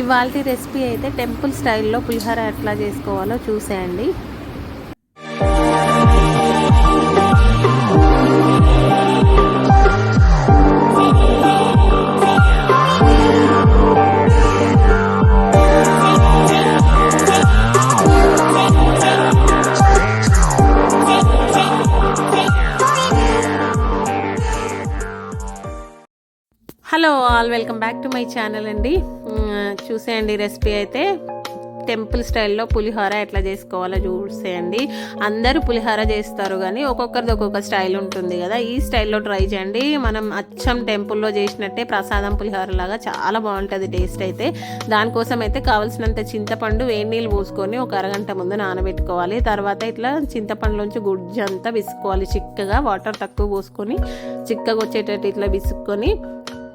ఇవాళ రెసిపీ అయితే టెంపుల్ స్టైల్లో పులిహోర ఎట్లా చేసుకోవాలో చూసేయండి. Hello all welcome back to my channel అండి. చూసేయండి రెసిపీ అయితే. టెంపుల్ స్టైల్లో పులిహోర ఎట్లా చేసుకోవాలో చూసేయండి. అందరూ పులిహోర చేస్తారు కానీ ఒక్కొక్కరిది ఒక్కొక్క స్టైల్ ఉంటుంది కదా. ఈ స్టైల్లో ట్రై చేయండి. మనం అచ్చం టెంపుల్లో చేసినట్టే ప్రసాదం పులిహోర లాగా చాలా బాగుంటుంది టేస్ట్ అయితే. దానికోసం అయితే కావాల్సినంత చింతపండు వేడి నీళ్ళు పోసుకొని ఒక అరగంట ముందు నానబెట్టుకోవాలి. తర్వాత ఇట్లా చింతపండులోంచి గుజ్జు అంతా విసుకోవాలి చిక్కగా వాటర్ తక్కువ పోసుకొని చిక్కగా వచ్చేటట్టు ఇట్లా విసుక్కొని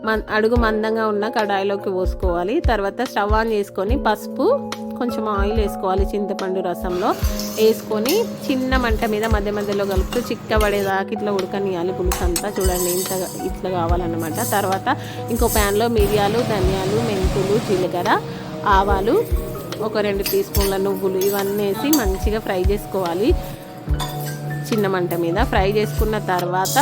మన్ అడుగు మందంగా ఉన్న కడాయిలోకి పోసుకోవాలి. తర్వాత స్టవ్ ఆన్ చేసుకొని పసుపు కొంచెం ఆయిల్ వేసుకోవాలి చింతపండు రసంలో. వేసుకొని చిన్న మంట మీద మధ్య మధ్యలో కలుపుతూ చిక్కబడేదాకా ఇట్లా ఉడకనియాలి పులుసు అంతా. చూడండి ఇంత ఇట్లా కావాలన్నమాట. తర్వాత ఇంకో ప్యాన్లో మిరియాలు ధనియాలు మెంతులు జీలకర్ర ఆవాలు ఒక రెండు టీ స్పూన్ల నువ్వులు ఇవన్నీ వేసి మంచిగా ఫ్రై చేసుకోవాలి. చిన్న మంట మీద ఫ్రై చేసుకున్న తర్వాత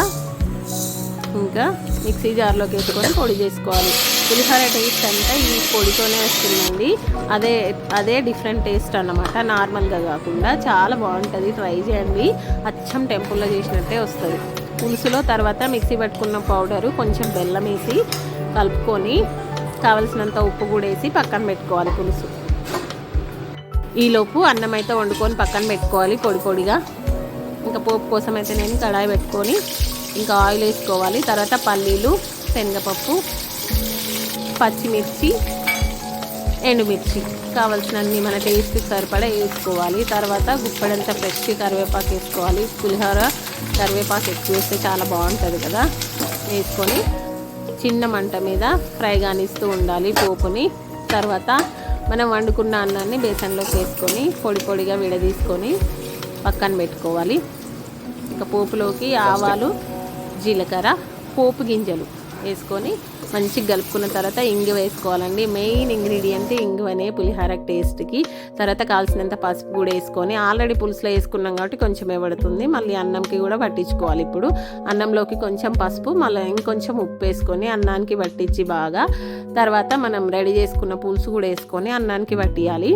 ఇంకా మిక్సీ జార్లోకి వేసుకొని పొడి చేసుకోవాలి. పులిహోర టేస్ట్ అంతా ఈ పొడితోనే వస్తుందండి. అదే అదే డిఫరెంట్ టేస్ట్ అన్నమాట. నార్మల్గా కాకుండా చాలా బాగుంటుంది. ట్రై చేయండి. అచ్చం టెంపుల్లో చేసినట్టే వస్తుంది. పులుసులో తర్వాత మిక్సీ పట్టుకున్న పౌడరు కొంచెం బెల్లం వేసి కలుపుకొని కావలసినంత ఉప్పు కూడా వేసి పక్కన పెట్టుకోవాలి పులుసు. ఈలోపు అన్నం అయితే వండుకొని పక్కన పెట్టుకోవాలి పొడి పొడిగా. ఇంకా పోపు కోసం అయితే నేను కడాయి పెట్టుకొని ఇంకా ఆయిల్ వేసుకోవాలి. తర్వాత పల్లీలు శనగపప్పు పచ్చిమిర్చి ఎండుమిర్చి. కావాల్సినన్ని మన టేస్ట్కి సరిపడా వేసుకోవాలి. తర్వాత గుప్పడంతా ఫ్రెష్ కరివేపాకు వేసుకోవాలి. పులిహోర కరివేపాకు ఎక్కువ వేస్తే చాలా బాగుంటుంది కదా. వేసుకొని చిన్న మంట మీద ఫ్రై కానిస్తూ ఉండాలి పోపుని. తర్వాత మనం వండుకున్న అన్నాన్ని బేసన్లోకి వేసుకొని పొడి పొడిగా విడదీసుకొని పక్కన పెట్టుకోవాలి. ఇంకా పోపులోకి ఆవాలు జీలకర్ర పోపు గింజలు వేసుకొని మంచిగా కలుపుకున్న తర్వాత ఇంగు వేసుకోవాలండి. మెయిన్ ఇంగ్రీడియంట్ ఇంగువనే పులిహార టేస్ట్కి. తర్వాత కావాల్సినంత పసుపు కూడా వేసుకొని ఆల్రెడీ పులుసులో వేసుకున్నాం కాబట్టి కొంచెం పడుతుంది. మళ్ళీ అన్నంకి కూడా పట్టించుకోవాలి ఇప్పుడు. అన్నంలోకి కొంచెం పసుపు మళ్ళీ ఇంకొంచెం ఉప్పు వేసుకొని అన్నానికి పట్టించి బాగా. తర్వాత మనం రెడీ చేసుకున్న పులుసు కూడా వేసుకొని అన్నానికి పట్టియాలి.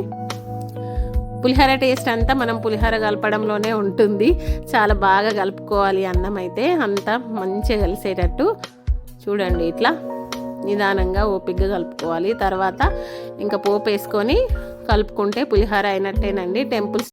పులిహోర టేస్ట్ అంతా మనం పులిహోర కలపడంలోనే ఉంటుంది. చాలా బాగా కలుపుకోవాలి అన్నం అయితే. అంతా మంచిగా కలిసేటట్టు చూడండి ఇట్లా నిదానంగా ఓపిగ్గా కలుపుకోవాలి. తర్వాత ఇంకా పోపు వేసుకొని కలుపుకుంటే పులిహోర అయినట్టేనండి. టెంపుల్స్